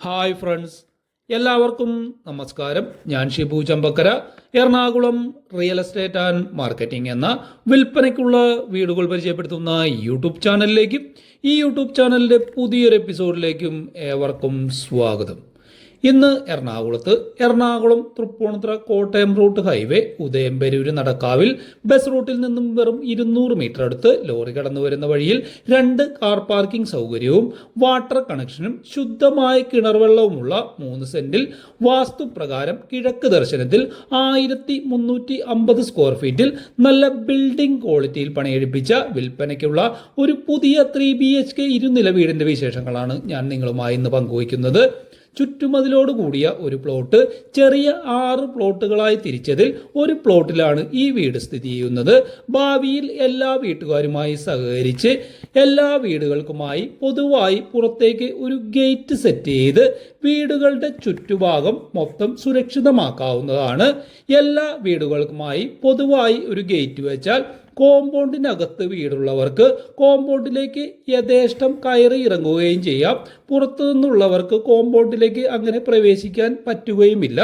Hi friends. എല്ലാവർക്കും നമസ്കാരം. ഞാൻ Shibu Champakkara. Ernakulam real estate and marketing എന്ന വിൽപ്പനയ്ക്കുള്ള വീടുകൾ പരിചയപ്പെടുത്തുന്ന യൂട്യൂബ് ചാനലിലേക്കും ഈ യൂട്യൂബ് ചാനലിന്റെ പുതിയൊരു എപ്പിസോഡിലേക്കും ഏവർക്കും സ്വാഗതം. ഇന്ന് എറണാകുളത്ത് എറണാകുളം തൃപ്പൂണിത്തുറ കോട്ടയം റൂട്ട് ഹൈവേ ഉദയംപെരൂര് നടക്കാവിൽ ബസ് റൂട്ടിൽ നിന്നും വെറും ഇരുന്നൂറ് മീറ്റർ അടുത്ത് ലോറി കടന്നു വരുന്ന വഴിയിൽ രണ്ട് കാർ പാർക്കിംഗ് സൗകര്യവും വാട്ടർ കണക്ഷനും ശുദ്ധമായ കിണർവെള്ളവുമുള്ള മൂന്ന് സെന്റിൽ വാസ്തുപ്രകാരം കിഴക്ക് ദർശനത്തിൽ ആയിരത്തി മുന്നൂറ്റി അമ്പത് സ്ക്വയർ ഫീറ്റിൽ നല്ല ബിൽഡിംഗ് ക്വാളിറ്റിയിൽ പണിയെടുപ്പിച്ച വിൽപ്പനയ്ക്കുള്ള ഒരു പുതിയ ത്രീ ബി എച്ച് കെ ഇരുനില വീടിന്റെ വിശേഷങ്ങളാണ് ഞാൻ നിങ്ങളുമായി ഇന്ന് പങ്കുവയ്ക്കുന്നത്. ചുറ്റുമതിലോട് കൂടിയ ഒരു പ്ലോട്ട് ചെറിയ ആറ് പ്ലോട്ടുകളായി തിരിച്ചതിൽ ഒരു പ്ലോട്ടിലാണ് ഈ വീട് സ്ഥിതി ചെയ്യുന്നത്. ഭാവിയിൽ എല്ലാ വീട്ടുകാരുമായി സഹകരിച്ച് എല്ലാ വീടുകൾക്കുമായി പൊതുവായി പുറത്തേക്ക് ഒരു ഗേറ്റ് സെറ്റ് ചെയ്ത് വീടുകളുടെ ചുറ്റുഭാഗം മൊത്തം സുരക്ഷിതമാക്കാവുന്നതാണ്. എല്ലാ വീടുകൾക്കുമായി പൊതുവായി ഒരു ഗേറ്റ് വെച്ചാൽ കോമ്പൗണ്ടിനകത്ത് വീടുള്ളവർക്ക് കോമ്പൗണ്ടിലേക്ക് യഥേഷ്ടം കയറി ഇറങ്ങുകയും ചെയ്യാം. പുറത്തു നിന്നുള്ളവർക്ക് കോമ്പൗണ്ടിലേക്ക് അങ്ങനെ പ്രവേശിക്കാൻ പറ്റുകയുമില്ല.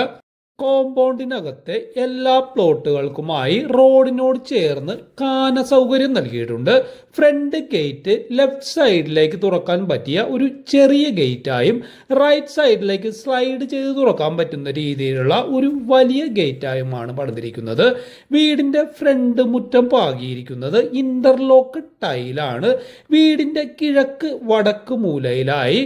കോമ്പൗണ്ടിനകത്തെ എല്ലാ പ്ലോട്ടുകൾക്കുമായി റോഡിനോട് ചേർന്ന് കാന സൗകര്യം നൽകിയിട്ടുണ്ട്. ഫ്രണ്ട് ഗേറ്റ് ലെഫ്റ്റ് സൈഡിലേക്ക് തുറക്കാൻ പറ്റിയ ഒരു ചെറിയ ഗേറ്റായും റൈറ്റ് സൈഡിലേക്ക് സ്ലൈഡ് ചെയ്ത് തുറക്കാൻ പറ്റുന്ന രീതിയിലുള്ള ഒരു വലിയ ഗേറ്റായുമാണ് പണിതിരിക്കുന്നത്. വീടിന്റെ ഫ്രണ്ട് മുറ്റം പാകിയിരിക്കുന്നത് ഇന്റർലോക്ക് ടൈലാണ്. വീടിന്റെ കിഴക്ക് വടക്ക് മൂലയിലായി.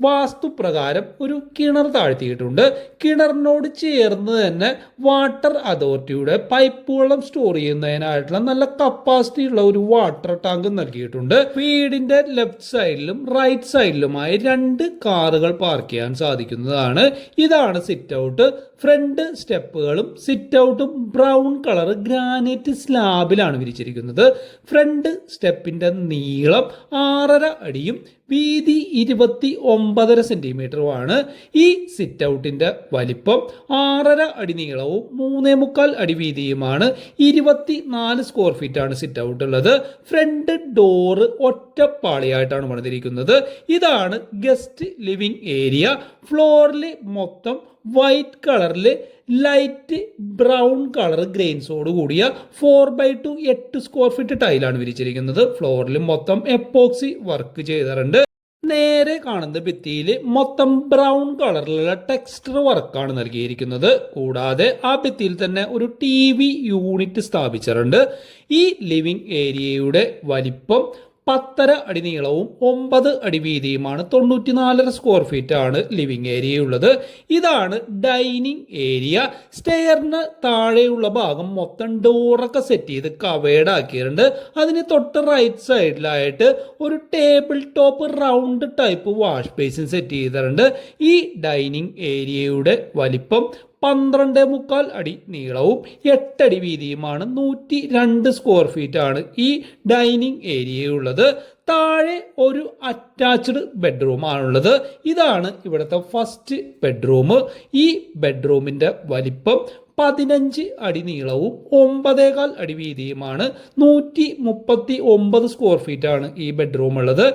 വാസ്തുപ്രകാരം ഒരു കിണർ താഴ്ത്തിയിട്ടുണ്ട്. കിണറിനോട് ചേർന്ന് തന്നെ വാട്ടർ അതോറിറ്റിയുടെ പൈപ്പ് വെള്ളം സ്റ്റോർ ചെയ്യുന്നതിനായിട്ടുള്ള നല്ല കപ്പാസിറ്റി ഉള്ള ഒരു വാട്ടർ ടാങ്ക് നൽകിയിട്ടുണ്ട്. വീടിന്റെ ലെഫ്റ്റ് സൈഡിലും റൈറ്റ് സൈഡിലുമായി രണ്ട് കാറുകൾ പാർക്ക് ചെയ്യാൻ സാധിക്കുന്നതാണ്. ഇതാണ് സിറ്റ് ഔട്ട് ഫ്രണ്ട് സ്റ്റെപ്പുകളും സിറ്റ് ഔട്ടും ബ്രൗൺ കളർ ഗ്രാനൈറ്റ് സ്ലാബിലാണ് വിരിച്ചിരിക്കുന്നത്. ഫ്രണ്ട് സ്റ്റെപ്പിന്റെ നീളം ആറര അടിയും വീതി ഇരുപത്തി ഒമ്പതര സെന്റിമീറ്ററുമാണ് ഈ സിറ്റ് ഔട്ടിന്റെ വലിപ്പം. ആറര അടി നീളവും മൂന്നേ മുക്കാൽ അടി വീതിയുമാണ് ഇരുപത്തി നാല് സ്ക്വയർ ഫീറ്റ് ആണ് സിറ്റ് ഔട്ട് ഉള്ളത്. ഫ്രണ്ട് ഡോറ് ഒറ്റപ്പാളിയായിട്ടാണ് പണിതിരിക്കുന്നത്. ഇതാണ് ഗസ്റ്റ് ലിവിംഗ് ഏരിയ. ഫ്ലോറിൽ മൊത്തം വൈറ്റ് കളറിൽ ലൈറ്റ് ബ്രൗൺ കളർ ഗ്രെയിൻസോട് കൂടിയ ഫോർ ബൈ ടു എട്ട് സ്ക്വയർ ഫീറ്റ് ടൈലാണ് വിരിച്ചിരിക്കുന്നത്. ഫ്ലോറിൽ മൊത്തം എപ്പോക്സി വർക്ക് ചെയ്തിട്ടുണ്ട്. നേരെ കാണുന്ന ഭിത്തിയിൽ മൊത്തം ബ്രൗൺ കളറിലുള്ള ടെക്സ്റ്റർ വർക്കാണ് നൽകിയിരിക്കുന്നത്. കൂടാതെ ആ ഭിത്തിയിൽ തന്നെ ഒരു ടി വി യൂണിറ്റ് സ്ഥാപിച്ചിട്ടുണ്ട്. ഈ ലിവിംഗ് ഏരിയയുടെ വലിപ്പം പത്തര അടി നീളവും ഒമ്പത് അടി വീതിയുമാണ് തൊണ്ണൂറ്റിനാലര സ്ക്വയർ ഫീറ്റ് ആണ് ലിവിംഗ് ഏരിയ ഉള്ളത്. ഇതാണ് ഡൈനിങ് ഏരിയ സ്റ്റെയറിന് താഴെയുള്ള ഭാഗം മൊത്തം ഡോറൊക്കെ സെറ്റ് ചെയ്ത് കവേഡ് ആക്കിയിട്ടുണ്ട്. അതിന് തൊട്ട് റൈറ്റ് സൈഡിലായിട്ട് ഒരു table top round type wash basin set ചെയ്തിട്ടുണ്ട്. ഈ ഡൈനിങ് ഏരിയയുടെ വലിപ്പം പന്ത്രണ്ട് മുക്കാൽ അടി നീളവും എട്ടടി വീതിയുമാണ് നൂറ്റി രണ്ട് സ്ക്വയർ ഫീറ്റ് ആണ് ഈ ഡൈനിങ് ഏരിയയുള്ളത് താഴെ ഒരു അറ്റാച്ച്ഡ് ബെഡ്റൂം ആണുള്ളത്. ഇതാണ് ഇവിടുത്തെ ഫസ്റ്റ് ബെഡ്റൂം ഈ ബെഡ്റൂമിന്റെ വലിപ്പം പതിനഞ്ച് അടി നീളവും ഒമ്പതേകാൽ അടി വീതിയുമാണ് നൂറ്റി മുപ്പത്തി ഒമ്പത് സ്ക്വയർ ഫീറ്റ് ആണ് ഈ ബെഡ്റൂം ഉള്ളത്.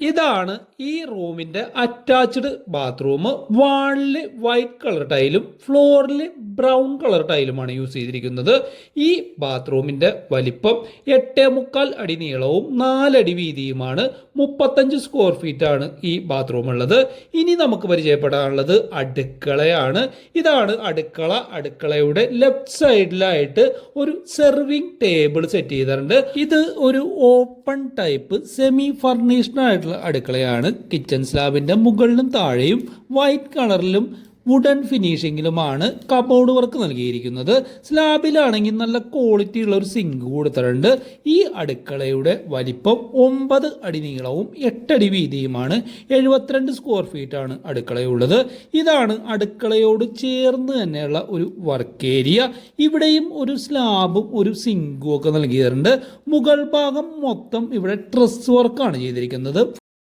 ഇതാണ് ഈ റൂമിന്റെ അറ്റാച്ച്ഡ് ബാത്റൂം. വാളിൽ വൈറ്റ് കളർ ടൈലും ഫ്ലോറിൽ ബ്രൗൺ കളർ ടൈലുമാണ് യൂസ് ചെയ്തിരിക്കുന്നത്. ഈ ബാത്റൂമിന്റെ വലിപ്പം എട്ടേ മുക്കാൽ അടി നീളവും നാലടി വീതിയുമാണ്. മുപ്പത്തഞ്ച് സ്ക്വയർ ഫീറ്റ് ആണ് ഈ ബാത്റൂം ഉള്ളത്. ഇനി നമുക്ക് പരിചയപ്പെടാനുള്ളത് അടുക്കളയാണ്. ഇതാണ് അടുക്കള. അടുക്കളയുടെ ലെഫ്റ്റ് സൈഡിലായിട്ട് ഒരു സെർവിങ് ടേബിൾ സെറ്റ് ചെയ്തിട്ടുണ്ട്. ഇത് ഒരു ഓപ്പൺ ടൈപ്പ് സെമി ഫർണിഷ്ഡ് ആയിട്ടുള്ള അടുക്കളയാണ്. കിച്ചൺ സ്ലാബിന്റെ മുകളിലും താഴെയും വൈറ്റ് കളറിലും വുഡൻ ഫിനിഷിങ്ങിലുമാണ് കബോർഡ് വർക്ക് നൽകിയിരിക്കുന്നത്. സ്ലാബിലാണെങ്കിൽ നല്ല ക്വാളിറ്റി ഉള്ള ഒരു സിങ്ക് കൊടുത്തിട്ടുണ്ട്. ഈ അടുക്കളയുടെ വലിപ്പം ഒമ്പത് അടി നീളവും എട്ടടി വീതിയുമാണ്. എഴുപത്തിരണ്ട് സ്ക്വയർ ഫീറ്റ് ആണ് അടുക്കളയുള്ളത്. ഇതാണ് അടുക്കളയോട് ചേർന്ന് തന്നെയുള്ള ഒരു വർക്ക് ഏരിയ ഇവിടെയും ഒരു സ്ലാബും ഒരു സിങ്കും ഒക്കെ നൽകിയിട്ടുണ്ട്. മുകൾ ഭാഗം മൊത്തം ഇവിടെ ട്രസ് വർക്കാണ് ചെയ്തിരിക്കുന്നത്.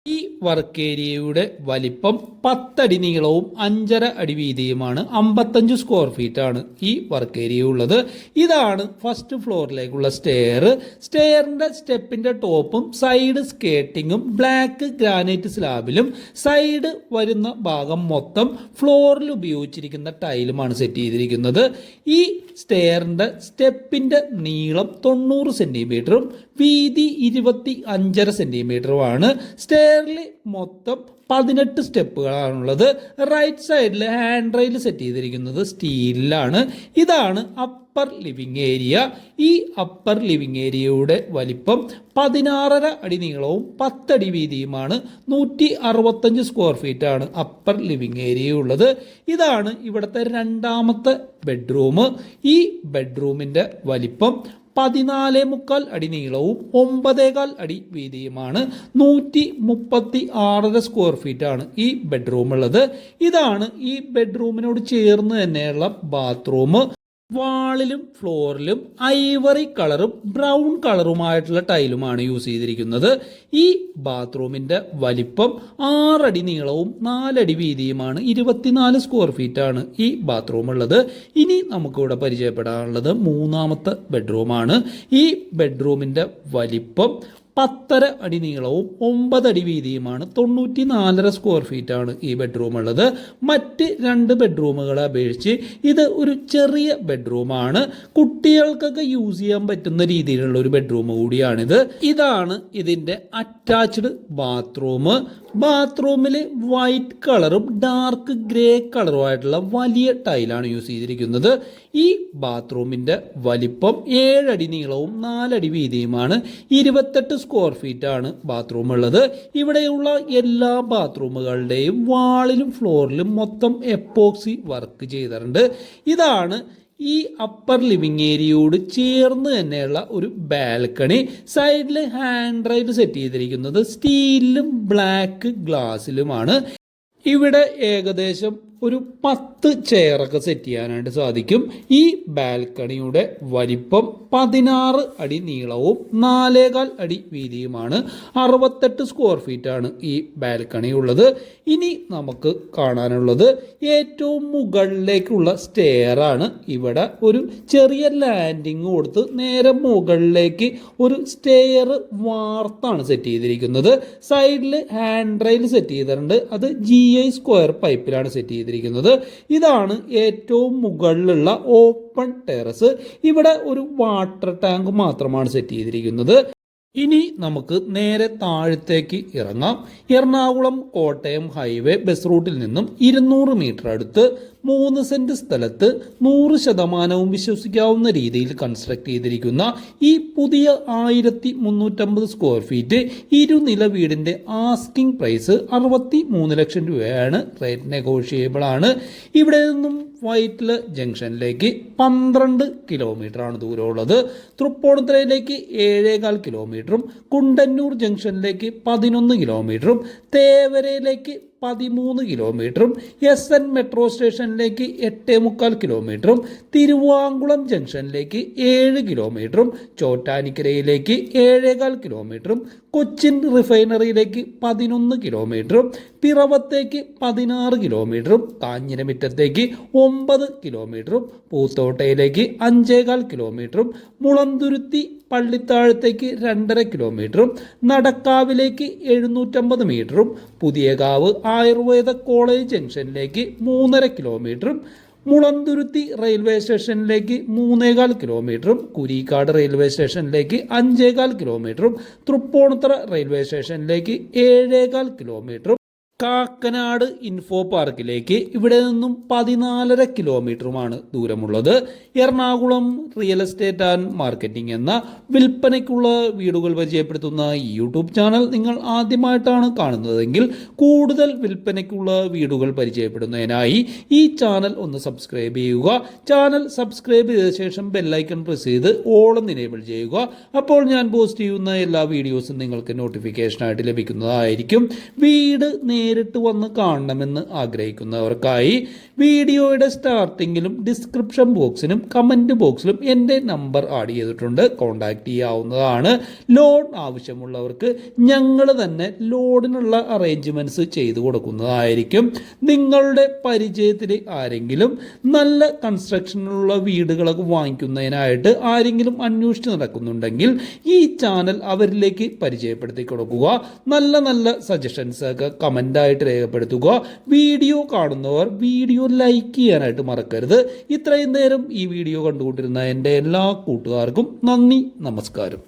ഈ വർക്ക് ഏരിയയുടെ വലിപ്പം പത്തടി നീളവും അഞ്ചര അടി വീതിയുമാണ് അമ്പത്തഞ്ച് സ്ക്വയർ ഫീറ്റ് ആണ് ഈ വർക്ക് ഏരിയ ഉള്ളത്. ഇതാണ് ഫസ്റ്റ് ഫ്ലോറിലേക്കുള്ള സ്റ്റെയർ സ്റ്റെയറിന്റെ സ്റ്റെപ്പിന്റെ ടോപ്പും സൈഡ് സ്കേട്ടിങ്ങും ബ്ലാക്ക് ഗ്രാനൈറ്റ് സ്ലാബിലും സൈഡ് വരുന്ന ഭാഗം മൊത്തം ഫ്ലോറിൽ ഉപയോഗിച്ചിരിക്കുന്ന ടൈലുമാണ് സെറ്റ് ചെയ്തിരിക്കുന്നത്. ഈ സ്റ്റെയറിന്റെ സ്റ്റെപ്പിന്റെ നീളം തൊണ്ണൂറ് സെന്റിമീറ്ററും വീതി ഇരുപത്തി അഞ്ചര സെന്റിമീറ്ററുമാണ് സ്റ്റെയറിൽ മൊത്തം പതിനെട്ട് സ്റ്റെപ്പുകളാണുള്ളത്. റൈറ്റ് സൈഡിൽ ഹാൻഡ് റെയിൽ സെറ്റ് ചെയ്തിരിക്കുന്നത് സ്റ്റീലിലാണ്. ഇതാണ് അപ്പർ ലിവിങ് ഏരിയ ഈ അപ്പർ ലിവിങ് ഏരിയയുടെ വലിപ്പം പതിനാറര അടി നീളവും പത്തടി വീതിയുമാണ്. നൂറ്റി അറുപത്തഞ്ച് സ്ക്വയർ ഫീറ്റ് ആണ് അപ്പർ ലിവിങ് ഏരിയ ഉള്ളത്. ഇതാണ് ഇവിടുത്തെ രണ്ടാമത്തെ ബെഡ്റൂം ഈ ബെഡ്റൂമിന്റെ വലിപ്പം പതിനാല് മുക്കാൽ അടി നീളവും ഒമ്പതേകാൽ അടി വീതിയുമാണ്. നൂറ്റി മുപ്പത്തി ആറര സ്ക്വയർ ഫീറ്റ് ആണ് ഈ ബെഡ്റൂം ഉള്ളത്. ഇതാണ് ഈ ബെഡ്റൂമിനോട് ചേർന്ന് തന്നെയുള്ള ബാത്റൂം വാളിലും ഫ്ലോറിലും ഐവറി കളറും ബ്രൗൺ കളറുമായിട്ടുള്ള ടൈലുമാണ് യൂസ് ചെയ്തിരിക്കുന്നത്. ഈ ബാത്റൂമിന്റെ വലിപ്പം ആറടി നീളവും നാലടി വീതിയുമാണ്. ഇരുപത്തിനാല് സ്ക്വയർ ഫീറ്റ് ആണ് ഈ ബാത്റൂം ഉള്ളത് ഇനി നമുക്കിവിടെ പരിചയപ്പെടാനുള്ളത് മൂന്നാമത്തെ ബെഡ്റൂമാണ്. ഈ ബെഡ്റൂമിന്റെ വലിപ്പം പത്തര അടി നീളവും ഒമ്പതടി വീതിയുമാണ് തൊണ്ണൂറ്റി നാലര സ്ക്വയർ ഫീറ്റ് ആണ് ഈ ബെഡ്റൂം ഉള്ളത്. മറ്റ് രണ്ട് ബെഡ്റൂമുകളെ അപേക്ഷിച്ച് ഇത് ഒരു ചെറിയ ബെഡ്റൂമാണ് കുട്ടികൾക്കൊക്കെ യൂസ് ചെയ്യാൻ പറ്റുന്ന രീതിയിലുള്ള ഒരു ബെഡ്റൂം കൂടിയാണിത്. ഇതാണ് ഇതിന്റെ അറ്റാച്ച്ഡ് ബാത്റൂം ബാത്റൂമിൽ വൈറ്റ് കളറും ഡാർക്ക് ഗ്രേ കളറും ആയിട്ടുള്ള വലിയ ടൈലാണ് യൂസ് ചെയ്തിരിക്കുന്നത്. ഈ ബാത്റൂമിന്റെ വലിപ്പം ഏഴടി നീളവും നാലടി വീതിയുമാണ്. ഇരുപത്തെട്ട് സ്ക്വയർ ഫീറ്റ് ആണ് ബാത്റൂം ഉള്ളത്. ഇവിടെയുള്ള എല്ലാ ബാത്റൂമുകളുടെയും വാളിലും ഫ്ലോറിലും മൊത്തം എപ്പോക്സി വർക്ക് ചെയ്തിട്ടുണ്ട്. ഇതാണ് ഈ അപ്പർ ലിവിങ് ഏരിയയോട് ചേർന്ന് തന്നെയുള്ള ഒരു ബാൽക്കണി സൈഡിൽ ഹാൻഡ് റൈഡ് സെറ്റ് ചെയ്തിരിക്കുന്നത് സ്റ്റീലിലും ബ്ലാക്ക് ഗ്ലാസ്സിലുമാണ് ഇവിടെ ഏകദേശം ഒരു പത്ത് ചെയറൊക്കെ സെറ്റ് ചെയ്യാനായിട്ട് സാധിക്കും. ഈ ബാൽക്കണിയുടെ വലിപ്പം പതിനാറ് അടി നീളവും നാലേകാൽ അടി വീതിയുമാണ്. അറുപത്തെട്ട് സ്ക്വയർ ഫീറ്റ് ആണ് ഈ ബാൽക്കണി ഉള്ളത് ഇനി നമുക്ക് കാണാനുള്ളത് ഏറ്റവും മുകളിലേക്കുള്ള സ്റ്റെയർ ആണ്. ഇവിടെ ഒരു ചെറിയ ലാൻഡിങ് കൊടുത്ത് നേരെ മുകളിലേക്ക് ഒരു സ്റ്റെയർ വാർത്താണ് സെറ്റ് ചെയ്തിരിക്കുന്നത്. സൈഡിൽ ഹാൻഡ് റെയിൽ സെറ്റ് ചെയ്തിട്ടുണ്ട്. അത് ജി ഐ സ്ക്വയർ പൈപ്പിലാണ് സെറ്റ് ചെയ്തിരിക്കുന്നത്. ഇതാണ് ഏറ്റവും മുകളിലുള്ള ഓപ്പൺ ടെറസ് ഇവിടെ ഒരു വാട്ടർ ടാങ്ക് മാത്രമാണ് സെറ്റ് ചെയ്തിരിക്കുന്നത്. ഇനി നമുക്ക് നേരെ താഴത്തേക്ക് ഇറങ്ങാം. എറണാകുളം കോട്ടയം ഹൈവേ ബസ് റൂട്ടിൽ നിന്നും ഇരുന്നൂറ് മീറ്റർ അടുത്ത് മൂന്ന് സെന്റ് സ്ഥലത്ത് നൂറ് ശതമാനവും വിശ്വസിക്കാവുന്ന രീതിയിൽ കൺസ്ട്രക്ട് ചെയ്തിരിക്കുന്ന ഈ പുതിയ ആയിരത്തി മുന്നൂറ്റമ്പത് സ്ക്വയർ ഫീറ്റ് ഇരുനില വീടിന്റെ ആസ്കിംഗ് പ്രൈസ് അറുപത്തി മൂന്ന് ലക്ഷം രൂപയാണ് റേറ്റ് നെഗോഷിയബിൾ ആണ്. ഇവിടെ നിന്നും വൈറ്റില ജംഗ്ഷനിലേക്ക് പന്ത്രണ്ട് കിലോമീറ്റർ ആണ് ദൂരമുള്ളത്. തൃപ്പൂണിത്തുറയിലേക്ക് ഏഴേകാൽ കിലോമീറ്ററും കുണ്ടന്നൂർ ജംഗ്ഷനിലേക്ക് പതിനൊന്ന് കിലോമീറ്ററും തേവരയിലേക്ക് പതിമൂന്ന് കിലോമീറ്ററും എസ് എൻ മെട്രോ സ്റ്റേഷനിലേക്ക് എട്ടേ മുക്കാൽ കിലോമീറ്ററും തിരുവാങ്കുളം ജംഗ്ഷനിലേക്ക് ഏഴ് കിലോമീറ്ററും ചോറ്റാനിക്കരയിലേക്ക് ഏഴേകാൽ കിലോമീറ്ററും കൊച്ചിൻ റിഫൈനറിയിലേക്ക് പതിനൊന്ന് കിലോമീറ്ററും പിറവത്തേക്ക് പതിനാറ് കിലോമീറ്ററും കാഞ്ഞിരമിറ്റത്തേക്ക് ഒമ്പത് കിലോമീറ്ററും പൂത്തോട്ടയിലേക്ക് അഞ്ചേകാൽ കിലോമീറ്ററും മുളന്തുരുത്തി പള്ളിത്താഴത്തേക്ക് രണ്ടര കിലോമീറ്ററും നടക്കാവിലേക്ക് എഴുന്നൂറ്റമ്പത് മീറ്ററും പുതിയകാവ് ആയുർവേദ കോളേജ് ജംഗ്ഷനിലേക്ക് മൂന്നര കിലോമീറ്ററും മുളന്തുരുത്തി റെയിൽവേ സ്റ്റേഷനിലേക്ക് മൂന്നേകാൽ കിലോമീറ്ററും കുരിക്കാട് റെയിൽവേ സ്റ്റേഷനിലേക്ക് അഞ്ചേകാൽ കിലോമീറ്ററും തൃപ്പൂണിത്തറ റെയിൽവേ സ്റ്റേഷനിലേക്ക് ഏഴേകാൽ കിലോമീറ്ററും കാക്കനാട് ഇൻഫോ പാർക്കിലേക്ക് ഇവിടെ നിന്നും പതിനാലര കിലോമീറ്ററുമാണ് ദൂരമുള്ളത്. Ernakulam real estate and marketing എന്ന വിൽപ്പനയ്ക്കുള്ള വീടുകൾ പരിചയപ്പെടുത്തുന്ന യൂട്യൂബ് ചാനൽ നിങ്ങൾ ആദ്യമായിട്ടാണ് കാണുന്നതെങ്കിൽ കൂടുതൽ വിൽപ്പനയ്ക്കുള്ള വീടുകൾ പരിചയപ്പെടുന്നതിനായി ഈ ചാനൽ ഒന്ന് സബ്സ്ക്രൈബ് ചെയ്യുക. ചാനൽ സബ്സ്ക്രൈബ് ചെയ്ത ശേഷം ബെല്ലൈക്കൺ പ്രസ് ചെയ്ത് ഓളം എനേബിൾ ചെയ്യുക. അപ്പോൾ ഞാൻ പോസ്റ്റ് ചെയ്യുന്ന എല്ലാ വീഡിയോസും നിങ്ങൾക്ക് നോട്ടിഫിക്കേഷനായിട്ട് ലഭിക്കുന്നതായിരിക്കും. വീട് നേരിട്ട് നേരിട്ട് വന്ന് കാണണമെന്ന് ആഗ്രഹിക്കുന്നവർക്കായി വീഡിയോയുടെ സ്റ്റാർട്ടിങ്ങിലും ഡിസ്ക്രിപ്ഷൻ ബോക്സിലും കമന്റ് ബോക്സിലും എന്റെ നമ്പർ ആഡ് ചെയ്തിട്ടുണ്ട്. കോൺടാക്റ്റ് ചെയ്യാവുന്നതാണ്. ലോൺ ആവശ്യമുള്ളവർക്ക് ഞങ്ങൾ തന്നെ ലോണിനുള്ള അറേഞ്ച്മെന്റ്സ് ചെയ്തു കൊടുക്കുന്നതായിരിക്കും. നിങ്ങളുടെ പരിചയത്തിൽ ആരെങ്കിലും നല്ല കൺസ്ട്രക്ഷനിലുള്ള വീടുകളൊക്കെ വാങ്ങിക്കുന്നതിനായിട്ട് ആരെങ്കിലും അന്വേഷിച്ച് നടക്കുന്നുണ്ടെങ്കിൽ ഈ ചാനൽ അവരിലേക്ക് പരിചയപ്പെടുത്തി കൊടുക്കുക. നല്ല നല്ല സജഷൻസ് ഒക്കെ കമന്റായിട്ട് രേഖപ്പെടുത്തുക. വീഡിയോ കാണുന്നവർ വീഡിയോ ലൈക്ക് ചെയ്യാനായിട്ട് മറക്കരുത്. ഇത്രയും നേരം ഈ വീഡിയോ കണ്ടുകൊണ്ടിരുന്ന എന്റെ എല്ലാ കൂട്ടുകാർക്കും നന്ദി നമസ്കാരം.